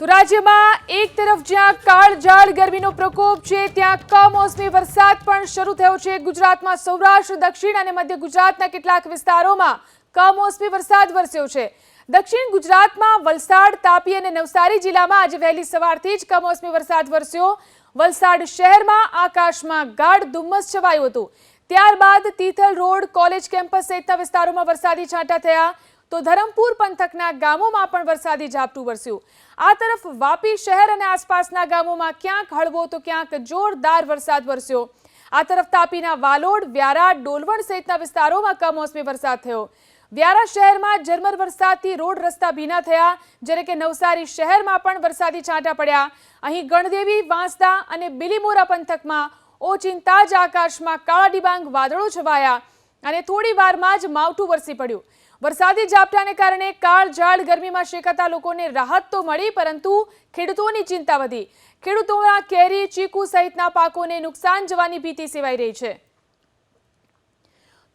તો રાજ્યમાં એક તરફ જ્યાં કાળઝાળ ગરમીનો પ્રકોપ છે, ત્યાં કમોસમી વરસાદ પણ શરૂ થયો છે. ગુજરાતમાં સૌરાષ્ટ્ર, દક્ષિણ અને મધ્ય ગુજરાતના કેટલાક વિસ્તારોમાં કમોસમી વરસાદ વરસ્યો છે. દક્ષિણ ગુજરાતમાં વલસાડ, તાપી અને નવસારી જિલ્લામાં આજે વહેલી સવારથી જ કમોસમી વરસાદ વરસ્યો. વલસાડ શહેરમાં આકાશમાં ગાઢ ધુમ્મસ છવાયું હતું. ત્યારબાદ તિથલ રોડ, કોલેજ કેમ્પસ સહિતના વિસ્તારોમાં વરસાદી છાંટા થયા. તો ધરમપુર પંથકના ગામોમાં પણ વરસાદી ઝાપટું વરસ્યું. આ તરફ વાપી શહેર અને આસપાસના ગામોમાં ક્યાંક હળવો તો ક્યાંક જોરદાર વરસાદ વરસ્યો. આ તરફ તાપીના વાલોડ, વ્યારા, ડોલવણ સહિતના વિસ્તારોમાં કમોસમી વરસાદ થયો. વ્યારા શહેરમાં ઝરમર વરસાદથી રોડ રસ્તા ભીના થયા, જ્યારે કે નવસારી શહેરમાં પણ વરસાદી છાંટા પડ્યા. અહીં ગણદેવી, વાંસદા અને બિલીમોરા પંથકમાં ઓચિંતા જ આકાશમાં કાળા ડિબાંગ વાદળો છવાયા. અને થોડી વારમાં જ માવઠું વરસી પડ્યું. વરસાદી ઝાપટાને કારણે કાળઝાળ ગરમીમાં શેકાતા લોકોને રાહત તો મળી, પરંતુ ખેડૂતોની ચિંતા વધી. ખેડૂતોના કેરી, ચીકુ સહિતના પાકોને નુકસાન જવાની ભીતિ સેવાઈ રહી છે.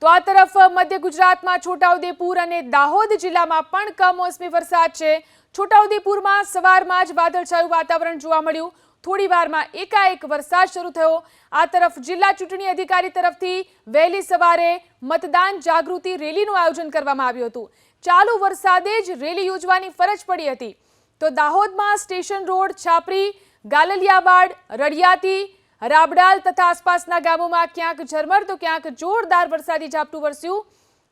તો આ તરફ મધ્ય ગુજરાતમાં છોટાઉદેપુર અને દાહોદ જિલ્લામાં પણ કમોસમી વરસાદ છે. છોટાઉદેપુરમાં સવારમાં જ વાદળછાયું વાતાવરણ જોવા મળ્યું. થોડી વારમાં એકાએક વરસાદ શરૂ થયો. આ તરફ જિલ્લા ચૂંટણી અધિકારી તરફથી વહેલી સવારે મતદાન જાગૃતિ રેલીનું આયોજન કરવામાં આવ્યું હતું. ચાલુ વરસાદે જ રેલી યોજવાની ફરજ પડી હતી. તો દાહોદમાં સ્ટેશન રોડ, છાપરી, ગાલલિયાવાડ રડિયાતી રાબડાલ તથા આસપાસના ગામોમાં ક્યાંક ઝરમર તો ક્યાંક જોરદાર વરસાદી ઝાપટું વરસ્યું.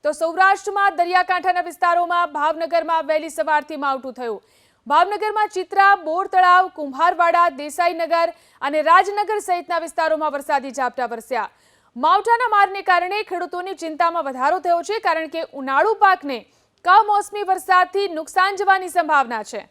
તો સૌરાષ્ટ્રમાં દરિયાકાંઠાના વિસ્તારોમાં ભાવનગરમાં વહેલી સવારથી માવઠું થયું. ભાવનગરમાં ચિત્રા, બોર તળાવ, કુંભારવાડા દેસાઈનગર અને રાજનગર સહિતના વિસ્તારોમાં વરસાદી ઝાપટા વરસ્યા. માવઠાના મારને કારણે ખેડૂતોની ચિંતામાં વધારો થયો છે, કારણ કે ઉનાળુ પાકને કમોસમી વરસાદથી નુકસાન જવાની સંભાવના છે.